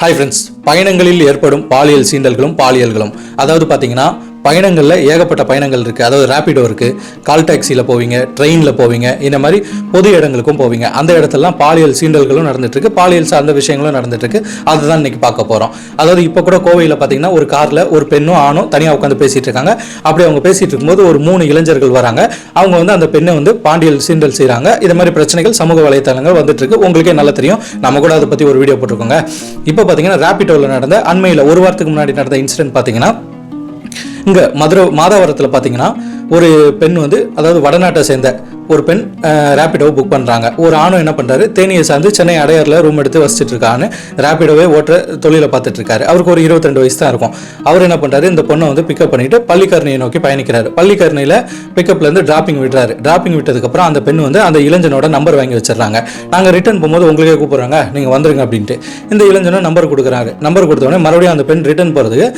Hi friends பயணங்களில் ஏற்படும் பாலியல் சீண்டல்களும் பாலியல்களும். அதாவது பார்த்தீங்கன்னா பயணங்களில் ஏகப்பட்ட பயணங்கள் இருக்குது அதாவது ரேப்பிடோ இருக்குது கால் டாக்ஸியில் போவீங்க ட்ரெயினில் போவீங்க இந்த மாதிரி பொது இடங்களுக்கும் போவீங்க. அந்த இடத்துலலாம் பாலியல் சீண்டல்களும் நடந்துட்டுருக்கு பாலியல் சார்ந்த விஷயங்களும் நடந்துட்டுருக்கு அதை தான் இன்றைக்கி பார்க்க போகிறோம் அதாவது இப்போ கூட கோவையில் பார்த்தீங்கன்னா ஒரு காரில் ஒரு பெண்ணும் ஆணும் தனியாக உட்காந்து பேசிகிட்டு இருக்காங்க. அப்படி அவங்க பேசிகிட்டு இருக்கும்போது ஒரு மூணு இளைஞர்கள் வராங்க. அவங்க வந்து அந்த பெண்ணை வந்து பாண்டியல் சீண்டல் செய்கிறாங்க இது மாதிரி பிரச்சனைகள் சமூக வலைத்தளங்கள் வந்துட்டுருக்கு உங்களுக்கே நல்லா தெரியும். நம்ம கூட அதை பற்றி ஒரு வீடியோ போட்டிருக்கோங்க. இப்போ பார்த்தீங்கன்னா ரேப்பிடோவில் நடந்த அண்மையில் ஒரு வாரத்துக்கு முன்னாடி நடந்த இன்சிடென்ட் பார்த்தீங்கன்னா இங்கே மதுரை மாதாவரத்தில் பார்த்தீங்கன்னா ஒரு பெண் வந்து அதாவது வடநாட்டை சேர்ந்த ஒரு பெண் ரேப்பிடோவை புக் பண்ணுறாங்க ஒரு ஆணும் என்ன பண்ணுறாரு தேனியை சார்ந்து சென்னை அடையாரில் ரூம் எடுத்து வசிச்சுட்டு இருக்கான்னு ரேப்பிடோவே ஓட்டுற தொழிலை பார்த்துட்டு இருக்காரு அவருக்கு ஒரு இருபத்திரெண்டு வயசு தான் இருக்கும். அவர் என்ன பண்ணுறாரு இந்த பொண்ணை வந்து பிக்கப் பண்ணிட்டு பள்ளிக்கரணையை நோக்கி பயணிக்கிறாரு. பள்ளிக்கரணையில் பிக்கப்லேருந்து டிராப்பிங் விடுறாரு. டிராப்பிங் விட்டதுக்கப்புறம் அந்த பெண் வந்து அந்த இளைஞனோட நம்பர் வாங்கி வச்சிடறாங்க. நாங்கள் ரிட்டர்ன் போகும்போது உங்களுக்கே கூப்பிட்றாங்க. நீங்கள் வந்துருங்க அப்படின்ட்டு. இந்த இளைஞனும் நம்பர் கொடுக்குறாரு. நம்பர் கொடுத்தோடனே மறுபடியும் அந்த பெண் ரிட்டர்ன் போகிறதுக்கு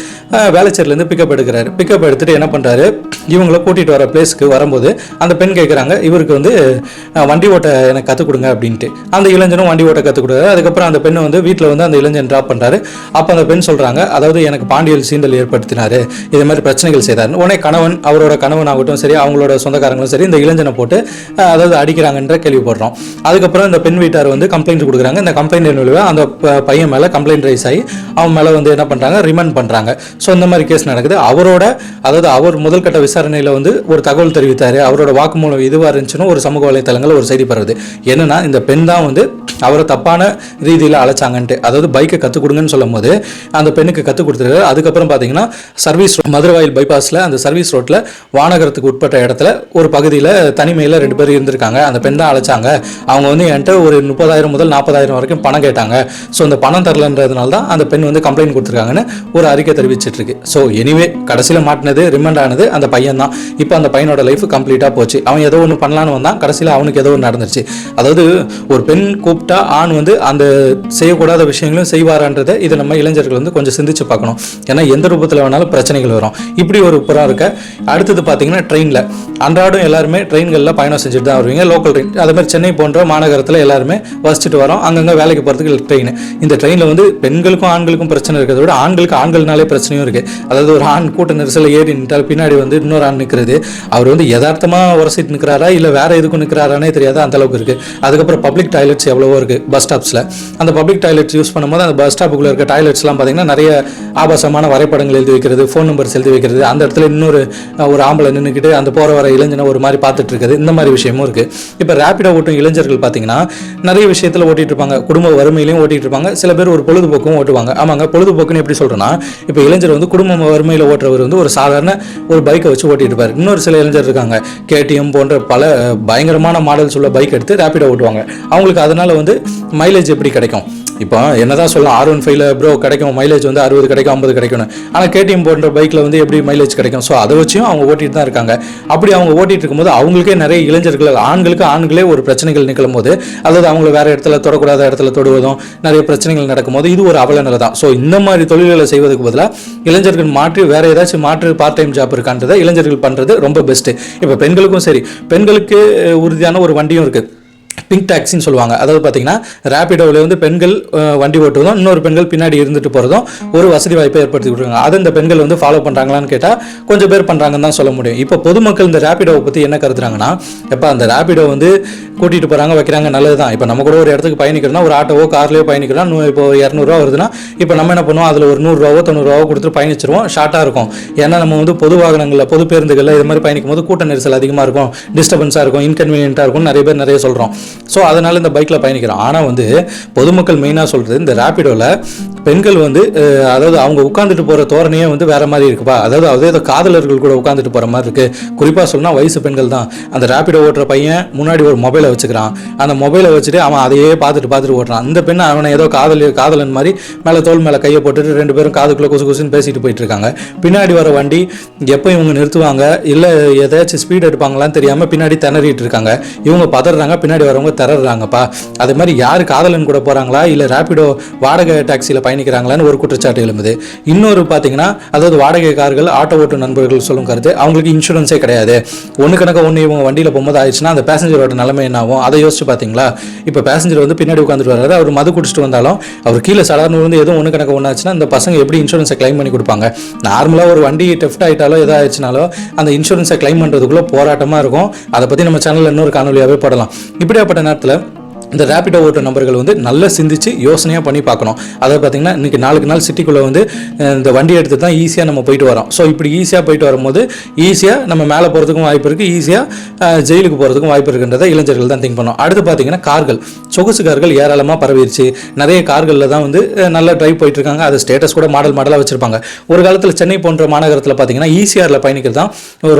வேலைச்சேரிலேருந்து பிக்கப் எடுக்கிறாரு. பிக்கப் எடுத்துகிட்டு என்ன பண்ணுறாரு இவங்கள கூட்டிகிட்டு வர பிளேஸ்க்கு வரும்போது அந்த பெண் கேட்குறாங்க இவருக்கு வந்து வண்டி ஓட்ட எனக்கு கற்றுக் கொடுங்க அப்படின்ட்டு. அந்த இளைஞனும் வண்டி ஓட்ட கற்றுக் கொடுக்குறாரு. அதுக்கப்புறம் அந்த பெண்ணை வந்து வீட்டில் வந்து அந்த இளைஞன் ட்ராப் பண்ணுறாரு அப்போ அந்த பெண் சொல்கிறாங்க அதாவது எனக்கு பாண்டியல் சீண்டல் ஏற்படுத்தினார். இது மாதிரி பிரச்சனைகள் செய்தார் உடனே கணவன் அவரோட கணவன் ஆகட்டும் சரி அவங்களோட சொந்தக்காரங்களும் சரி இந்த இளைஞனை போட்டு அதாவது அடிக்கிறாங்கன்ற கேள்விப்படுறோம். அதுக்கப்புறம் இந்த பெண் வீட்டார் வந்து கம்ப்ளைண்ட் கொடுக்குறாங்க. இந்த கம்ப்ளைண்ட் விளைவாக அந்த பையன் மேலே கம்ப்ளைண்ட் ரைஸ் ஆகி அவன் மேலே வந்து என்ன பண்ணுறாங்க ரிமண்ட் பண்ணுறாங்க ஸோ இந்த மாதிரி கேஸ் நடக்குது. அவரோட அதாவது அவர் முதல்கட்ட விசாரணையில் வந்து ஒரு தகவல் தெரிவித்தார். அவரோட வாக்குமூலம் இதுவாக இருந்துச்சுன்னு ஒரு சமூக வலைத்தளங்களில் ஒரு செய்தி பரவுது. என்னன்னா இந்த பெண் தான் வந்து அவரை தப்பான ரீதியில் அழைச்சாங்கன்ட்டு. அதாவது பைக்கை கற்றுக் கொடுங்கன்னு சொல்லும் போது அந்த பெண்ணுக்கு கற்றுக் கொடுத்துருக்காரு. அதுக்கப்புறம் பார்த்தீங்கன்னா சர்வீஸ் மதுரவாயில் பைபாஸில் அந்த சர்வீஸ் ரோட்டில் வானகரத்துக்கு உட்பட்ட இடத்துல ஒரு பகுதியில் தனிமையில் ரெண்டு பேர் இருந்திருக்காங்க. அந்த பெண் தான் அழைச்சாங்க. அவங்க வந்து என்கிட்ட ஒரு முப்பதாயிரம் முதல் நாற்பதாயிரம் வரைக்கும் பணம் கேட்டாங்க. ஸோ அந்த பணம் தரலன்றதுனால தான் அந்த பெண் வந்து கம்ப்ளைண்ட் கொடுத்துருக்காங்கன்னு ஒரு அறிக்கை தெரிவிச்சிட்ருக்கு. ஸோ எனிவே கடைசியில் மாட்டினது ரிமண்ட் ஆனது அந்த பையன் தான் இப்போ அந்த பையனோட லைஃப் கம்ப்ளீட்டாக போச்சு. அவன் ஏதோ ஒன்று பண்ணலான்னு வந்தான். கடைசியில் அவனுக்கு ஏதோ ஒன்று நடந்துருச்சு. அதாவது ஒரு பெண் கூப்பிட்டா ஆண் வந்து அந்த செய்யக்கூடாத விஷயங்களும் செய்வாரான்றதை இதை நம்ம இளைஞர்கள் வந்து கொஞ்சம் சிந்திச்சு பார்க்கணும். ஏன்னா எந்த ரூபத்தில் வேணாலும் பிரச்சனைகள் வரும். இப்படி ஒரு புறம் இருக்க அடுத்தது பார்த்தீங்கன்னா ட்ரெயினில் அன்றாடம் எல்லாருமே ட்ரெயின்களில் பயணம் செஞ்சுட்டு தான் வருவீங்க. லோக்கல் ட்ரெயின் அதே மாதிரி சென்னை போன்ற மாநகரத்தில் எல்லாருமே வசிச்சுட்டு வரோம். அங்கங்கே வேலைக்கு போகிறதுக்கு ட்ரெயின் இந்த ட்ரெயினில் வந்து பெண்களுக்கும் ஆண்களுக்கும் பிரச்சனை இருக்கிறத விட ஆண்களுக்கு ஆண்கள்னாலே பிரச்சனையும் இருக்குது அதாவது ஒரு ஆண் கூட்ட நெரிசலில் ஏறி நின்றால் பின்னாடி வந்து இன்னொரு ஆண் நிற்கிறது அவர் வந்து யதார்த்தமாக உரசிட்டு நிற்கிறாரா? இல்லை வேற எதுக்கும் நிற்கிறாரானே தெரியாது. அந்த அளவுக்கு இருக்குது அதுக்கப்புறம் பப்ளிக் டாய்லெட்ஸ் எவ்வளவோ இருக்குது பஸ் ஸ்டாப்ஸில் அந்த பப்ளிக் டாய்லெட்ஸ் யூஸ் பண்ணும்போது அந்த பஸ் ஸ்டாப்புக்குள்ள இருக்க டாய்லெட்ஸ்லாம் பார்த்தீங்கன்னா நிறைய ஆபாசமான வரைபடங்கள் எழுதி வைக்கிறது ஃபோன் நம்பர்ஸ் எழுதி வைக்கிறது. அந்த இடத்துல இன்னொரு ஒரு ஆம்பளை நின்றுக்கிட்டு அந்த போகிற வர இளைஞனை ஒரு மாதிரி பார்த்துட்டு இருக்குது. இந்த மாதிரி விஷயமும் இருக்குது இப்போ ரேப்பிடாக ஓட்டும் இளைஞர்கள் பார்த்தீங்கன்னா நிறைய விஷயத்தில் ஓட்டிகிட்டு இருப்பாங்க. குடும்ப வறுமையிலையும் ஓட்டிகிட்டு இருப்பாங்க. சில பேர் ஒரு பொழுதுபோக்கும் ஓட்டுவாங்க. ஆமாங்க பொழுதுபோக்குன்னு எப்படி சொல்கிறேன்னா இப்போ இளைஞர் வந்து குடும்ப வறுமையில் ஓட்டுறவர் வந்து ஒரு சாதாரண ஒரு பைக்கை வச்சு ஓட்டிட்டு இருப்பார். இன்னொரு சில இளைஞர் இருக்காங்க. கேடிஎம் போன்ற பல பயங்கரமான மாடல்ஸ் உள்ள பைக் எடுத்து ரேப்பிடோ ஓட்டுவாங்க. அவங்களுக்கு அதனால் வந்து மைலேஜ் எப்படி கிடைக்கும்? இப்போ என்னதான் சொல்லலாம் ஆர் ஒன் ஃபைவ்ல ப்ரோ கிடைக்கும் மைலேஜ் வந்து அறுபது கிடைக்கும் ஐம்பது கிடைக்கணும் ஆனால் கேடிஎம் போன்ற பைக்கில் வந்து எப்படி மைலேஜ் கிடைக்கும்? ஸோ அதை வச்சும் அவங்க ஓட்டிட்டு தான் இருக்காங்க. அப்படி அவங்க ஓட்டிட்டு இருக்கும்போது அவங்களுக்கே நிறைய இளைஞர்கள் ஆண்களுக்கு ஆண்களே ஒரு பிரச்சனைகள் நிகழும் போது அதாவது அவங்கள வேற இடத்துல தொடக்கூடாத இடத்துல தொடுவதும் நிறைய பிரச்சனைகள் நடக்கும்போது இது ஒரு அவல நிலை தான். ஸோ இந்த மாதிரி தொழில்களை செய்வதற்கு பதிலாக இளைஞர்கள் மாற்றி வேற ஏதாச்சும் மாற்று பார்ட் டைம் ஜாப் இருக்கான்றதை இளைஞர்கள் பண்றது ரொம்ப பெஸ்ட் இப்போ பெண்களுக்கும் சரி பெண்களுக்கு உறுதியான ஒரு வண்டியும் இருக்குது பிங்க் டாக்ஸின்னு சொல்லுவாங்க. அதாவது பார்த்தீங்கன்னா ரேபிடோவில் வந்து பெண்கள் வண்டி ஓட்டுவதும் இன்னொரு பெண்கள் பின்னாடி இருந்துட்டு போகிறதும் ஒரு வசதி வாய்ப்பை ஏற்படுத்தி கொடுக்குறாங்க அதை இந்த பெண்கள் வந்து ஃபாலோ பண்ணுறாங்களான்னு கேட்டால் கொஞ்சம் பேர் பண்ணுறாங்கன்னு தான் சொல்ல முடியும். இப்போ பொதுமக்கள் இந்த ரேபிடோவை பற்றி என்ன கருத்துறாங்கன்னா எப்போ அந்த ரேபிடோ வந்து கூட்டிகிட்டு போகிறாங்க வைக்கிறாங்க நல்லது தான் இப்போ நம்ம கூட ஒரு இடத்துக்கு பயணிக்கிறோம்னா ஒரு ஆட்டோவோ கார்லேயோ பயணிக்கிறோம் இப்போ இரநூறுவா வருதுன்னா இப்போ நம்ம என்ன பண்ணுவோம்? அதில் ஒரு நூறுரூவாவோ தொண்ணூறுவாவோ கொடுத்துட்டு பயணிச்சிருவோம். ஷார்ட்டாக இருக்கும். ஏன்னா நம்ம வந்து பொது வாகனங்களில் பொது பேருந்துகளில் இது மாதிரி பயணிக்கும் போது கூட்ட நெரிசல் அதிகமாக இருக்கும். டிஸ்டர்பன்ஸாக இருக்கும் இன்கன்வீனியன்ட்டாக இருக்கும் நிறைய பேர் நிறைய சொல்கிறோம் ஸோ அதனால் இந்த பைக்கில் பயணிக்கிறோம். ஆனால் வந்து பொதுமக்கள் மெயினாக சொல்கிறது இந்த ரேப்பிடோவில் பெண்கள் வந்து அதாவது அவங்க உட்காந்துட்டு போகிற தோரணையே வந்து வேற மாதிரி இருக்குப்பா. அதாவது அதே ஏதோ காதலர்கள் கூட உட்காந்துட்டு போகிற மாதிரி இருக்குது குறிப்பாக சொன்னால் வயசு பெண்கள் தான். அந்த ரேபிடோ ஓட்டுற பையன் முன்னாடி ஒரு மொபைலை வச்சுக்கிறான். அந்த மொபைலை வச்சுட்டு அவன் அதையே பார்த்துட்டு பார்த்துட்டு ஓட்டுறான். அந்த பெண்ணை அவனை ஏதோ காதல் காதலன் மாதிரி மேலே தோல் மேலே கையை போட்டுட்டு ரெண்டு பேரும் காதுக்குள்ளே குசு குசுன்னு பேசிட்டு போயிட்டு இருக்காங்க. பின்னாடி வர வண்டி எப்போ இவங்க நிறுத்துவாங்க? இல்லை எதாச்சும் ஸ்பீட் எடுப்பாங்களான்னு தெரியாமல் பின்னாடி திணறிட்டு இருக்காங்க. இவங்க பதறாங்க பின்னாடி வரவங்க திறறாங்கப்பா அதே மாதிரி யார் காதலன் கூட போகிறாங்களா இல்லை ரேப்பிடோ வாடகை டாக்ஸியில் பயணிக்கிறாங்களான்னு ஒரு குற்றச்சாட்டு எழும்புது. இன்னொரு பார்த்தீங்கன்னா அதாவது வாடகை கார்கள் ஆட்டோ ஓட்டு நண்பர்கள் சொல்லும் கருத்து அவங்களுக்கு இன்சூரன்ஸே கிடையாது. ஒன்று கணக்க ஒன்று இவங்க வண்டியில் போகும்போது ஆயிடுச்சுன்னா அந்த பேசஞ்சரோட நிலைமை என்ன ஆகும்? அதை யோசிச்சு பார்த்தீங்களா? இப்போ பேசஞ்சர் வந்து பின்னாடி உட்காந்துட்டு வர்றாரு. அவர் மது குடிச்சிட்டு வந்தாலும் அவர் கீழே சாதாரண வந்து எதுவும் ஒன்று கணக்கு ஒன்று ஆச்சுன்னா இந்த பசங்க எப்படி இன்சூரன்ஸை க்ளைம் பண்ணி கொடுப்பாங்க? நார்மலாக ஒரு வண்டி டெஃப்ட் ஆகிட்டாலோ எதாவது ஆயிடுச்சுனாலோ அந்த இன்சூரன்ஸை கிளைம் பண்ணுறதுக்குள்ளே போராட்டமாக இருக்கும். அதை பற்றி நம்ம சேனலில் இன்னொரு காணொலியாகவே போடலாம். இப்படியாப்பட்ட நேரத்தில் இந்த ரேப்பிடோ ஓட்டுற நம்பர்கள் வந்து நல்லா சிந்திச்சு யோசனையாக பண்ணி பார்க்கணும். அதாவது பார்த்தீங்கன்னா இன்றைக்கி நாளுக்கு நாள் சிட்டிக்குள்ளே வந்து இந்த வண்டி எடுத்து தான் ஈஸியாக நம்ம போயிட்டு வரோம். ஸோ இப்படி ஈஸியாக போயிட்டு வரும்போது ஈஸியாக நம்ம மேலே போகிறதுக்கும் வாய்ப்பு இருக்குது ஈஸியாக ஜெயிலுக்கு போகிறதுக்கும் வாய்ப்பு இருக்குன்றதை இளைஞர்கள் தான் திங்க் பண்ணோம் அடுத்து பார்த்தீங்கன்னா கார்கள். சொகுசு கார்கள் ஏராளமாக பரவிடுச்சு நிறைய கார்களில் தான் வந்து நல்லா ட்ரைவ் போயிட்டுருக்காங்க அது ஸ்டேட்டஸ் கூட மாடல் மாடலாக வச்சுருப்பாங்க. ஒரு காலத்தில் சென்னை போன்ற மாநகரத்தில் பார்த்தீங்கன்னா ஈசிஆரில் பயணிக்கிறது தான்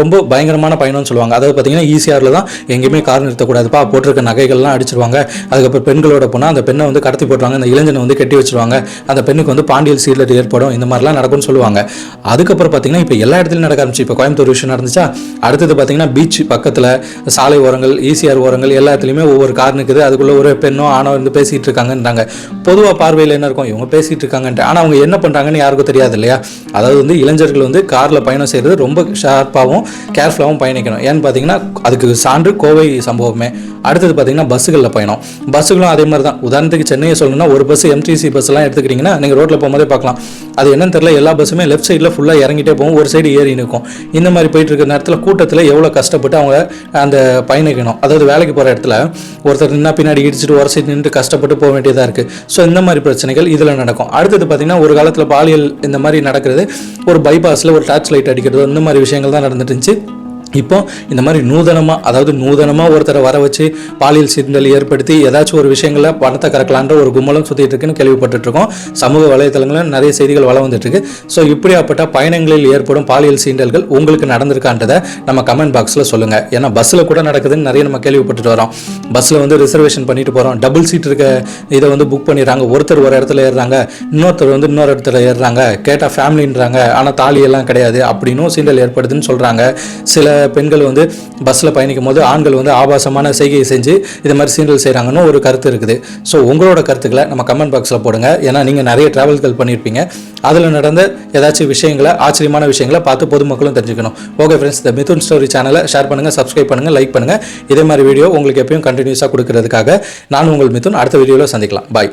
ரொம்ப பயங்கரமான பயணம்னு சொல்லுவாங்க. அதாவது பார்த்தீங்கன்னா ஈசிஆரில் தான் எங்கேயுமே கார் நிறுத்தக்கூடாதுப்பா போட்டிருக்க நகைகள்லாம் அடிச்சிருவாங்க. அதுக்கப்புறம் பெண்களோட போனால் அந்த பெண்ணை வந்து கடத்தி போட்டுருவாங்க அந்த இளைஞனை வந்து கட்டி வச்சிருவாங்க அந்த பெண்ணுக்கு வந்து பாண்டியல் சீரில் ஏற்படும் இந்த மாதிரிலாம் நடக்கும்னு சொல்லுவாங்க. அதுக்கப்புறம் பார்த்தீங்கன்னா இப்போ எல்லா இடத்துலையும் நடக்க ஆரம்பிச்சு. இப்போ கோயம்புத்தூர் விஷயம் நடந்துச்சா அடுத்தது பார்த்தீங்கன்னா பீச் பக்கத்தில் சாலை ஓரங்கள் ஈசிஆர் ஓரங்கள் எல்லா இடத்துலையுமே ஒவ்வொரு கார் நிற்குது அதுக்குள்ளே ஒரு பெண்ணோ ஆணோ வந்து பேசிகிட்டு இருக்காங்கன்றாங்க. பொதுவாக பார்வையில் என்ன இருக்கும்? இவங்க பேசிகிட்டு இருக்காங்கன்ட்டு. ஆனால் அவங்க என்ன பண்ணுறாங்கன்னு யாருக்கும் தெரியாது இல்லையா? அதாவது வந்து இளைஞர்கள் வந்து காரில் பயணம் செய்கிறது ரொம்ப ஷார்ப்பாகவும் கேர்ஃபுல்லாகவும் பயணிக்கணும். ஏன்னு பார்த்தீங்கன்னா அதுக்கு சான்று கோவை சம்பவமே. அடுத்தது பார்த்தீங்கன்னா பஸ்ஸுகளில் பயணம். பஸ்ஸுகளும் அதே மாதிரி தான். உதாரணத்துக்கு சென்னையை சொல்லணும்னா ஒரு பஸ் எம்டிசி பஸ்லாம் எடுத்துக்கிட்டிங்கன்னா நீங்கள் ரோட்டில் போகும்போதே பார்க்கலாம். அது என்னன்னு தெரியல எல்லா பஸ்ஸுமே லெஃப்ட் சைடில் ஃபுல்லாக இறங்கிட்டே போகும் ஒரு சைடு ஏறி நிற்கும். இந்த மாதிரி போயிட்டு இருக்கிற நேரத்தில் கூட்டத்தில் எவ்வளோ கஷ்டப்பட்டு அவங்க அந்த பயணிக்கணும் அதாவது வேலைக்கு போகிற இடத்துல ஒருத்தர் நின்னா பின்னாடி இடிச்சிட்டு ஒரு சைடு நின்று கஷ்டப்பட்டு போக வேண்டியதாக இருக்குது ஸோ இந்த மாதிரி பிரச்சனைகள் இதில் நடக்கும். அடுத்தது பார்த்தீங்கன்னா ஒரு காலத்தில் பாலியல் இந்த மாதிரி நடக்கிறது ஒரு பைபாஸில் ஒரு டார்ச் லைட் அடிக்கிறது இந்த மாதிரி விஷயங்கள் தான் நடந்துட்டு இருந்துச்சு. இப்போ இந்த மாதிரி நூதனமாக அதாவது நூதனமாக ஒருத்தரை வர வச்சு பாலியல் சிந்தல் ஏற்படுத்தி ஏதாச்சும் ஒரு விஷயங்களில் பணத்தை கறக்கலான்ற ஒரு கும்பலம் சுற்றிட்டு இருக்குன்னு கேள்விப்பட்டுருக்கோம் சமூக வலைத்தளங்களில் நிறைய செய்திகள் வள வந்துட்டுருக்கு ஸோ இப்படியாப்பட்ட பயணங்களில் ஏற்படும் பாலியல் சீண்டல்கள் உங்களுக்கு நடந்திருக்கான்றதை நம்ம கமெண்ட் பாக்ஸில் சொல்லுங்கள் ஏன்னா பஸ்ஸில் கூட நடக்குதுன்னு நிறைய நம்ம கேள்விப்பட்டுட்டு வரோம். பஸ்ஸில் வந்து ரிசர்வேஷன் பண்ணிட்டு போகிறோம் டபுள் சீட் இருக்க இதை வந்து புக் பண்ணிடுறாங்க. ஒருத்தர் ஒரு இடத்துல ஏறுறாங்க. இன்னொருத்தர் வந்து இன்னொரு இடத்துல ஏறுறாங்க. கேட்டால் ஃபேமிலின்றாங்க ஆனால் தாலியெல்லாம் கிடையாது. அப்படின்னும் சீண்டல் ஏற்படுதுன்னு சொல்கிறாங்க சில பெண்கள் வந்து பஸ்ஸில் பயணிக்கும் போது ஆண்கள் வந்து ஆபாசமான செய்கையை செஞ்சு இது மாதிரி சீன்கள் செய்கிறாங்கன்னு ஒரு கருத்து இருக்குது. ஸோ உங்களோட கருத்துக்களை நம்ம கமெண்ட் பாக்ஸில் போடுங்க. ஏன்னா நீங்கள் நிறைய ட்ராவல்கள் பண்ணியிருப்பீங்க அதில் நடந்த ஏதாச்சும் விஷயங்களை ஆச்சரியமான விஷயங்களை பார்த்து பொதுமக்களும் தெரிஞ்சுக்கணும். ஓகே ஃப்ரெண்ட்ஸ் இந்த மிதுன் ஸ்டோரி சேனலை ஷேர் பண்ணுங்கள் சப்ஸ்கிரைப் பண்ணுங்கள் லைக் பண்ணுங்கள் இதே மாதிரி வீடியோ உங்களுக்கு எப்பயும் கண்டினியூஸாக கொடுக்கறதுக்காக நான் உங்கள் மிதுன் அடுத்த வீடியோவில் சந்திக்கலாம். பாய்